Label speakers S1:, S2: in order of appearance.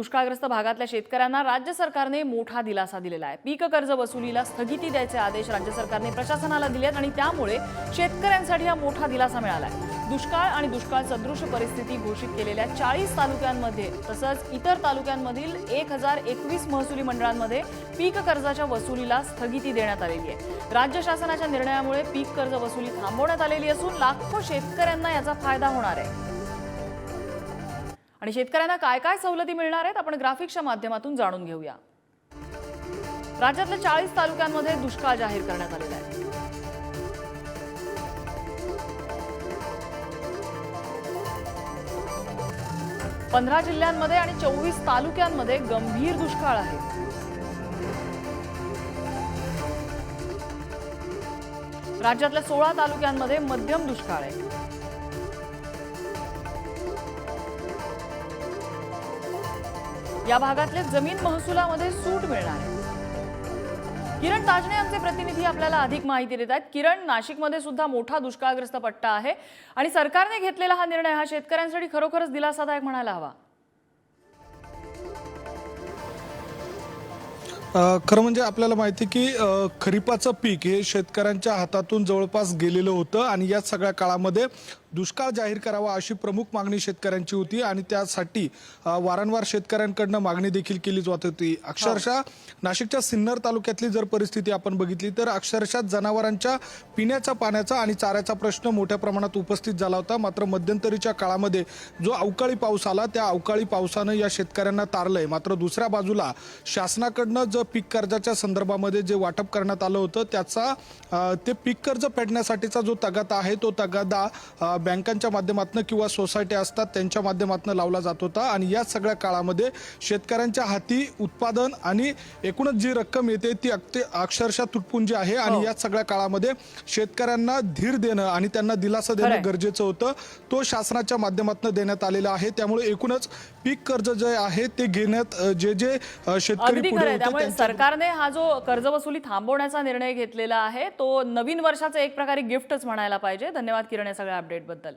S1: दुष्काळग्रस्त भागातल्या शेतकऱ्यांना राज्य सरकारने मोठा दिलासा दिलेला आहे. पीक कर्ज वसुलीला स्थगिती द्यायचे आदेश राज्य सरकारने प्रशासनाला दिले आहेत आणि त्यामुळे शेतकऱ्यांसाठी हा मोठा दिलासा मिळाला आहे दुष्काळ आणि दुष्काळ सदृश परिस्थिती घोषित केलेल्या चाळीस तालुक्यांमध्ये तसंच इतर तालुक्यांमधील एक हजार एकवीस महसुली मंडळांमध्ये पीक कर्जाच्या वसुलीला स्थगिती देण्यात आलेली आहे. राज्य शासनाच्या निर्णयामुळे पीक कर्ज वसुली थांबवण्यात आलेली असून लाखो शेतकऱ्यांना याचा फायदा होणार आहे. आणि शेतकऱ्यांना काय काय सवलती मिळणार आहेत आपण ग्राफिक्सच्या माध्यमातून जाणून घेऊया. राज्यातल्या चाळीस तालुक्यांमध्ये दुष्काळ जाहीर करण्यात आलेला आहे. पंधरा जिल्ह्यांमध्ये आणि चोवीस तालुक्यांमध्ये गंभीर दुष्काळ आहे. राज्यातल्या सोळा तालुक्यांमध्ये मध्यम दुष्काळ आहे. या भागातले जमीन महसुलामध्ये सूट मिळणार आहे. किरण ताजणे आमचे प्रतिनिधी आपल्याला अधिक माहिती देत आहेत. किरण नाशिकमध्ये सुद्धा मोठा दुष्काळग्रस्त पट्टा आहे आणि सरकारने घेतलेला हा निर्णय हा शेतकऱ्यांसाठी खरोखरच दिलासादायक म्हणायला हवा.
S2: खरं म्हणजे आपल्याला माहिती आहे की खरीपाचं पीक हे शेतकऱ्यांच्या हातातून जवळपास गेलेलं होतं आणि या सगळ्या काळामध्ये दुष्काळ जाहीर करावा अशी प्रमुख मागणी शेतकऱ्यांची होती आणि त्यासाठी वारंवार शेतकऱ्यांकडनं मागणी देखील केली जात होती. अक्षरशः नाशिकच्या सिन्नर तालुक्यातली जर परिस्थिती आपण बघितली तर अक्षरशः जनावरांच्या पिण्याच्या पाण्याचा आणि चाऱ्याचा प्रश्न मोठ्या प्रमाणात उपस्थित झाला होता. मात्र मध्यंतरीच्या काळामध्ये जो अवकाळी पाऊस आला त्या अवकाळी पावसानं या शेतकऱ्यांना तारलंय. मात्र दुसऱ्या बाजूला शासनाकडनं जर पीक कर्जाच्या संदर्भामध्ये जे वाटप करण्यात आलं होतं त्याचा ते पीक कर्ज फेडण्यासाठीचा जो तगादा आहे तो तगादा बँकांच्या माध्यमातून किंवा सोसायटी असतात त्यांच्या माध्यमातून लावला जात होता. आणि या सगळ्या काळामध्ये शेतकऱ्यांच्या हाती उत्पादन आणि एकूणच जी रक्कम येते ती अक्षरशः तुटपुंजी आहे.
S1: हो.
S2: आणि या सगळ्या काळामध्ये शेतकऱ्यांना धीर देणं आणि त्यांना दिलासा. देणं गरजेचं होतं. तो शासनाच्या माध्यमातून देण्यात आलेला आहे. त्यामुळे एकूणच पीक कर्ज जे आहे ते घेण्यात जे जे शेतकरी
S1: त्यामुळे सरकारने हा जो कर्जवसुली थांबवण्याचा निर्णय घेतलेला आहे तो नवीन वर्षाचं एक प्रकारे गिफ्टच म्हणायला पाहिजे. धन्यवाद किरण या सगळ्या अपडेट बद्दल.